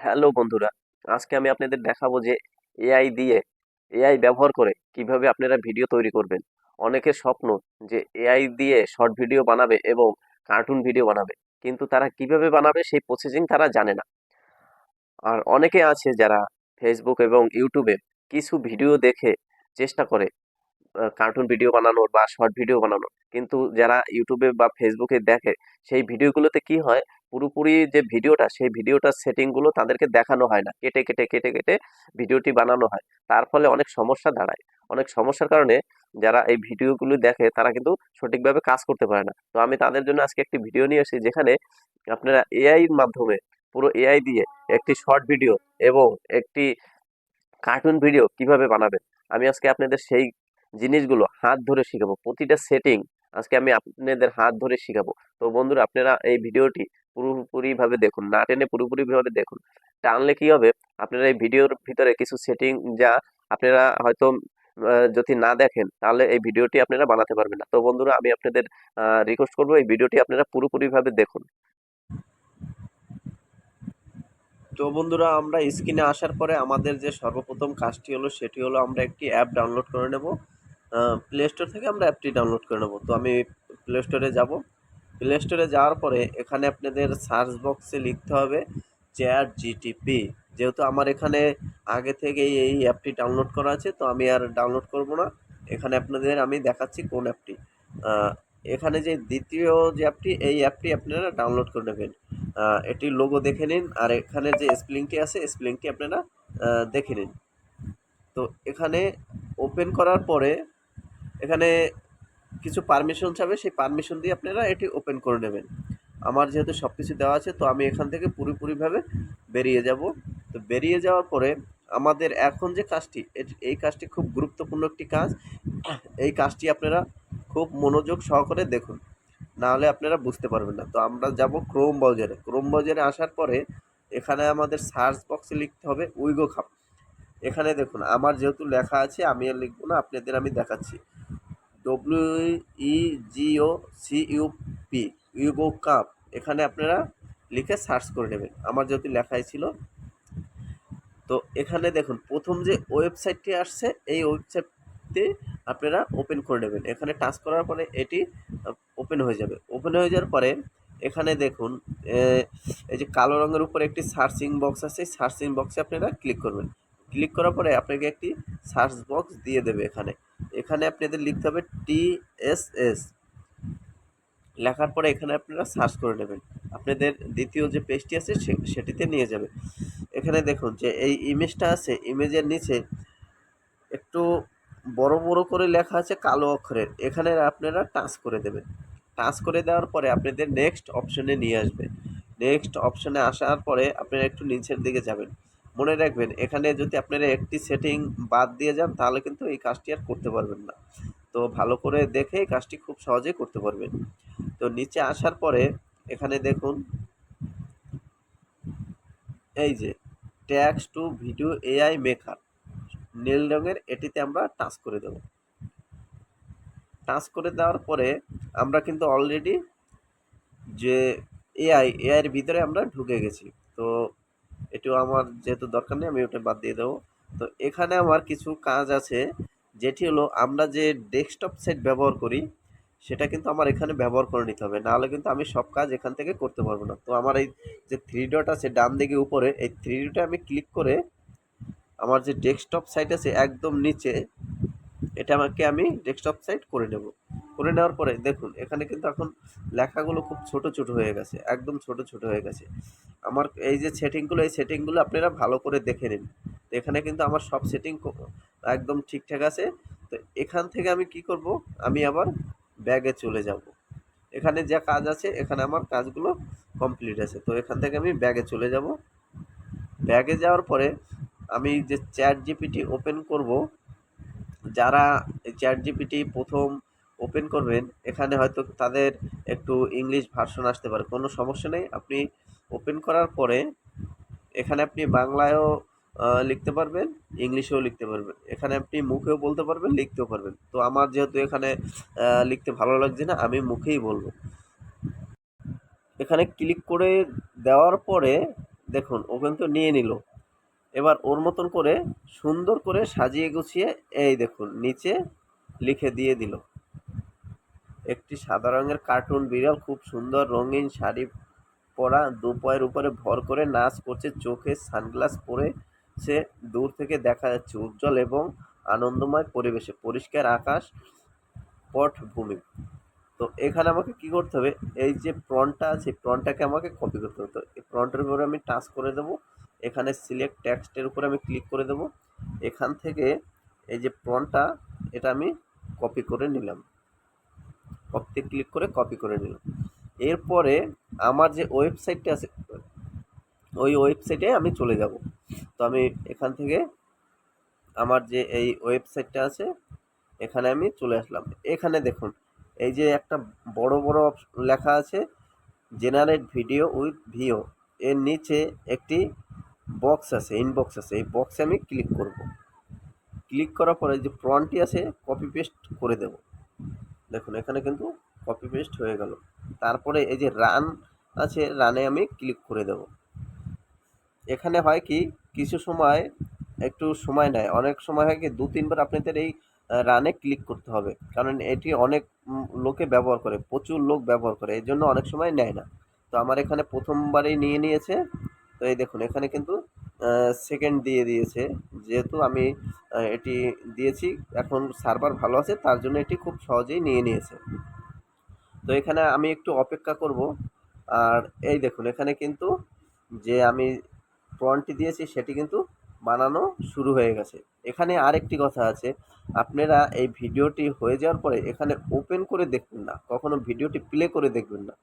Hello বন্ধুরা, আজকে আমি আপনাদের দেখাবো যে এআই দিয়ে, এআই ব্যবহার করে কীভাবে আপনারা ভিডিও তৈরি করবেন। অনেকের স্বপ্ন যে এআই দিয়ে শর্ট ভিডিও বানাবে এবং কার্টুন ভিডিও বানাবে, কিন্তু তারা কীভাবে বানাবে সেই প্রসেসিং তারা জানে না। আর অনেকে আছে যারা ফেসবুক এবং ইউটিউবে কিছু ভিডিও দেখে চেষ্টা করে কার্টুন ভিডিও বানানোর বা শর্ট ভিডিও বানানোর, কিন্তু যারা ইউটিউবে বা ফেসবুকে দেখে সেই ভিডিওগুলোতে কি হয় পুরোপুরি যে ভিডিওটা, সেই ভিডিওটার সেটিংগুলো তাদেরকে দেখানো হয় না। কেটে কেটে কেটে কেটে ভিডিওটি বানানো হয়। তার ফলে অনেক সমস্যা দাঁড়ায়। অনেক সমস্যার কারণে যারা এই ভিডিওগুলো দেখে, তারা কিন্তু সঠিকভাবে কাজ করতে পারে না। তো আমি তাদের জন্য আজকে একটি ভিডিও নিয়ে এসেছি, যেখানে আপনারা এআইয়ের মাধ্যমে পুরো এআই দিয়ে একটি শর্ট ভিডিও এবং একটি কার্টুন ভিডিও কীভাবে বানাবেন, আমি আজকে আপনাদের সেই জিনিসগুলো হাত ধরে শিখাবো। প্রতিটা সেটিং আজকে আমি আপনাদের হাত ধরে শিখাবো। তো বন্ধুরা, আপনারা এই ভিডিওটি পুরোপুরিভাবে দেখুন, না টেনে পুরোপুরিভাবে দেখুন। টানলে কি হবে? আপনারা এই ভিডিওর ভিতরে কিছু সেটিং যা আপনারা হয়তো যদি না দেখেন, তাহলে এই ভিডিওটি আপনারা বানাতে পারবেন না। তো বন্ধুরা, আমি আপনাদের রিকোয়েস্ট করব এই ভিডিওটি আপনারা পুরোপুরিভাবে দেখুন। তো বন্ধুরা, আমরা স্ক্রিনে আসার পরে আমাদের যে সর্বপ্রথম কাজটি হলো, সেটি হলো আমরা একটি অ্যাপ ডাউনলোড করে নেব। প্লে স্টোর থেকে আমরা অ্যাপটি ডাউনলোড করে নেব। তো আমি প্লে স্টোরে যাব। প্লে স্টোরে যাওয়ার পরে এখানে আপনাদের সার্চ বক্সে লিখতে হবে চ্যাট জিটিপি যেহেতু আমার এখানে আগে থেকেই এই অ্যাপটি ডাউনলোড করা আছে, তো আমি আর ডাউনলোড করব না। এখানে আপনাদের আমি দেখাচ্ছি কোন অ্যাপটি। এখানে যে দ্বিতীয় যে অ্যাপটি, এই অ্যাপটি আপনারা ডাউনলোড করে নেবেন। এটি লোগো দেখে নিন, আর এখানে যে স্প্লিংটি আছে স্প্লিংটি আপনারা দেখে নিন। তো এখানে ওপেন করার পরে এখানে কিছু পারমিশন চাবে, সেই পারমিশন দিয়ে আপনারা এটি ওপেন করে নেবেন। আমার যেহেতু সব কিছু দেওয়া আছে, তো আমি এখান থেকে পুরোপুরিভাবে বেরিয়ে যাব। তো বেরিয়ে যাওয়ার পরে আমাদের এখন যে কাজটি এই কাজটি খুব গুরুত্বপূর্ণ একটি কাজ। এই কাজটি আপনারা খুব মনোযোগ সহকারে দেখুন নাহলে আপনারা বুঝতে পারবেন না। তো আমরা যাব ক্রোম ব্রাউজারে ক্রোম ব্রাউজারে আসার পরে এখানে আমাদের সার্চ বক্সে লিখতে হবে উইগো খাপ এখানে দেখুন, আমার যেহেতু লেখা আছে, আমি আর লিখব না, আপনাদের আমি দেখাচ্ছি। ডব্লিউ ই জিও সি ইউ পি ইউগো কাপ এখানে আপনারা লিখে সার্চ করে নেবেন। আমার যেহেতু লেখাই ছিল। তো এখানে দেখুন, প্রথম যে ওয়েবসাইটটি আসছে, এই ওয়েবসাইটটি আপনারা ওপেন করে নেবেন। এখানে টাচ করার পরে এটি ওপেন হয়ে যাবে। ওপেন হয়ে যাওয়ার পরে এখানে দেখুন এই যে কালো রঙের উপরে একটি সার্চিং বক্স আছে সার্চিং বক্সে আপনারা ক্লিক করবেন। ক্লিক করার পরে আপনাকে একটি সার্চ বক্স দিয়ে দেবে এখানে। এখানে আপনাদের লিখতে হবে টি এস এস লেখার পরে এখানে আপনারা সার্চ করে নেবেন। আপনাদের দ্বিতীয় যে পেজটি আছে সেটিতে নিয়ে যাবে। এখানে দেখুন যে এই ইমেজটা আছে, ইমেজের নিচে একটু বড় বড় করে লেখা আছে কালো অক্ষরের। এখানে আপনারা টাচ করে দেবেন। টাচ করে দেওয়ার পরে আপনাদের নেক্সট অপশনে নিয়ে আসবে। নেক্সট অপশনে আসার পরে আপনারা একটু নিচের দিকে যাবেন। মনে রাখবেন, এখানে যদি আপনারা একটি সেটিং বাদ দিয়ে যান, তাহলে কিন্তু এই কাজটি আর করতে পারবেন না। তো ভালো করে দেখে এই কাজটি খুব সহজেই করতে পারবেন। তো নিচে আসার পরে এখানে দেখুন, এই যে text to video AI maker নীল রঙের এটিতে আমরা টাচ করে দেব। টাচ করে দেওয়ার পরে আমরা কিন্তু অলরেডি যে এআই এআইয়ের ভিতরে আমরা ঢুকে গেছি। তো এটিও আমার যেহেতু দরকার নেই, আমি ওটা বাদ দিয়ে দেবো। তো এখানে আমার কিছু কাজ আছে, যেটি হলো আমরা যে ডেস্কটপ সেট ব্যবহার করি, সেটা কিন্তু আমার এখানে ব্যবহার করে নিতে হবে। নাহলে কিন্তু আমি সব কাজ এখান থেকে করতে পারব না। তো আমার এই যে থ্রি ডট আছে ডান দিকে উপরে, এই থ্রি ডটে আমি ক্লিক করে আমার যে ডেস্কটপ সাইট আছে একদম নিচে এটা আমাকে আমি ডেস্কটপ সাইট করে নেব। করে নেওয়ার পরে দেখুন, এখানে কিন্তু এখন লেখাগুলো খুব ছোট ছোট হয়ে গেছে, একদম ছোট ছোট হয়ে গেছে। আমার এই যে সেটিংগুলো, এই সেটিংগুলো আপনারা ভালো করে দেখে নিন। এখানে কিন্তু আমার সব সেটিং একদম ঠিকঠাক আছে। তো এখান থেকে আমি কি করব? আমি আবার ব্যাগে চলে যাব। এখানে যা কাজ আছে, এখানে আমার কাজগুলো কমপ্লিট আছে। তো এখান থেকে আমি ব্যাগে চলে যাব। ব্যাগে যাওয়ার পরে আমি যে চ্যাট জিপিটি ওপেন করব, যারা চ্যাট জিপিটি প্রথম ওপেন করবেন, এখানে হয়তো তাদের একটু ইংলিশ ভার্সন আসতে পারে, কোনো সমস্যা নেই। আপনি ওপেন করার পরে এখানে আপনি বাংলায়ও লিখতে পারবেন ইংলিশেও লিখতে পারবেন। এখানে আপনি মুখেও বলতে পারবেন, লিখতেও পারবেন। তো আমার যেহেতু এখানে লিখতে ভালো লাগছে না, আমি মুখেই বলব। এখানে ক্লিক করে দেওয়ার পরে দেখুন ও কিন্তু নিয়ে নিল। এবার ওর মতন করে সুন্দর করে সাজিয়ে গুছিয়ে, এই দেখুন, নিচে লিখে দিয়ে দিল। একটি সাদা রঙের কার্টুন বিড়াল, খুব সুন্দর রঙিন শাড়ি পরা দুপায়ের উপরে ভর করে নাচ করছে, চোখে সানগ্লাস পরে সে দূর থেকে দেখা যাচ্ছে উজ্জ্বল এবং আনন্দময় পরিবেশে, পরিষ্কার আকাশ, পটভূমি। তো এখানে আমাকে কি করতে হবে? এই যে প্রনটা আছে প্রনটাকে আমাকে কপি করতে হবে। তো এই প্রনটার উপরে আমি টাচ করে দেবো। এখানে সিলেক্ট টেক্সটের উপরে আমি ক্লিক করে দেবো। এখান থেকে এই যে প্রনটা এটা আমি কপি করে নিলাম। কপিতে ক্লিক করে কপি করে নিলাম এরপরে আমার যে ওয়েবসাইটটা আছে, ওই ওয়েবসাইটে আমি চলে যাব। তো আমি এখান থেকে আমার যে এই ওয়েবসাইটটা আছে, এখানে আমি চলে আসলাম। এখানে দেখুন, এই যে একটা বড় বড় লেখা আছে জেনারেট ভিডিও উইথ ভিও এর নিচে একটি বক্স আছে ইনবক্স আছে। এই বক্সে আমি ক্লিক করব। ক্লিক করার পরে যে প্রনটি আছে কপি পেস্ট করে দেব। দেখুন, এখানে কিন্তু কপি পেস্ট হয়ে গেল। তারপরে এই যে রান আছে রানে আমি ক্লিক করে দেব। এখানে হয় কি, কিছু সময়, একটু সময় নেয়। অনেক সময় হয় কি, দু, তিনবার আপনাদের এই রানে ক্লিক করতে হবে। কারণ এটি অনেক লোকে ব্যবহার করে, প্রচুর লোক ব্যবহার করে এই জন্য অনেক সময় নেয় না। তো আমার এখানে প্রথমবারেই নিয়ে নিয়েছে। তো এই দেখুন, এখানে কিন্তু সেকেন্ড দিয়ে দিয়েছে। যেহেতু আমি এটি দিয়েছি, এখন সার্ভার ভালো আছে, তার জন্য এটি খুব সহজেই নিয়ে নিয়েছে। তো এখানে আমি একটু অপেক্ষা করব। আর এই দেখুন, এখানে কিন্তু যে আমি প্রনটি দিয়েছি, সেটি কিন্তু বানানো শুরু হয়ে গেছে। এখানে আরেকটি কথা আছে, আপনারা এই ভিডিওটি হয়ে যাওয়ার পরে এখানে ওপেন করে দেখবেন না, কখনো ভিডিওটি প্লে করে দেখবেন না।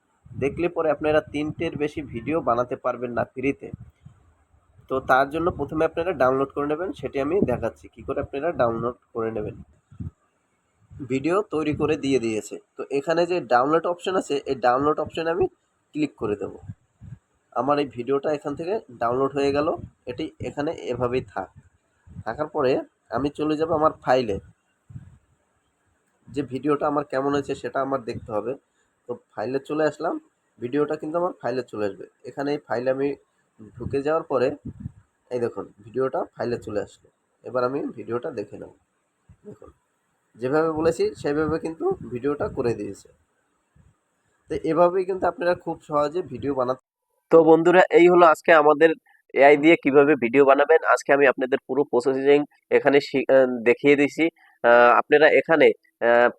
দেখলে পরে আপনারা তিনটের বেশি ভিডিও বানাতে পারবেন না ফ্রিতে তো তার জন্য প্রথমে আপনারা ডাউনলোড করে নেবেন, সেটি আমি দেখাচ্ছি। কী করে আপনারা ডাউনলোড করে নেবেন? ভিডিও তৈরি করে দিয়ে দিয়েছে। তো এখানে যে ডাউনলোড অপশন আছে, এই ডাউনলোড অপশানে আমি ক্লিক করে দেব। আমার এই ভিডিওটা এখান থেকে ডাউনলোড হয়ে গেল। এটি এখানে এভাবেই থাক। থাকার পরে আমি চলে যাব আমার ফাইলে যে ভিডিওটা আমার কেমন হয়েছে সেটা আমার দেখতে হবে। তো ফাইলে চলে আসলাম। ভিডিওটা কিন্তু আমার ফাইলে চলে আসবে। এখানে এই ফাইলে আমি ঢুকে যাওয়ার পরে, এই দেখুন, ভিডিওটা ফাইলে চলে আসলো। এবার আমি ভিডিওটা দেখে নেব। দেখুন, যেভাবে বলেছি সেভাবে কিন্তু ভিডিওটা করে দিয়েছে। তো এভাবেই কিন্তু আপনারা খুব সহজে ভিডিও বানাতে তো বন্ধুরা, এই হলো আজকে আমাদের এআই দিয়ে কীভাবে ভিডিও বানাবেন। আজকে আমি আপনাদের পুরো প্রসেসিং এখানে দেখিয়ে দিছি আপনারা এখানে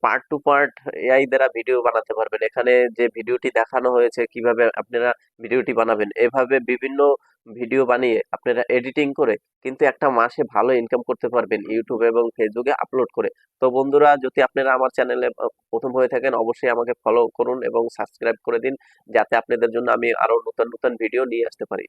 পার্ট টু পার্ট এআই দ্বারা ভিডিও বানাতে পারবেন। এখানে যে ভিডিওটি দেখানো হয়েছে, কীভাবে আপনারা ভিডিওটি বানাবেন, এভাবে বিভিন্ন ভিডিও বানিয়ে আপনারা এডিটিং করে কিন্তু একটা মাসে ভালো ইনকাম করতে পারবেন ইউটিউব এবং ফেসবুকে আপলোড করে। তো বন্ধুরা, যদি আপনারা আমার চ্যানেলে প্রথম হয়ে থাকেন, অবশ্যই আমাকে ফলো করুন এবং সাবস্ক্রাইব করে দিন, যাতে আপনাদের জন্য আমি আরও নতুন নতুন ভিডিও নিয়ে আসতে পারি।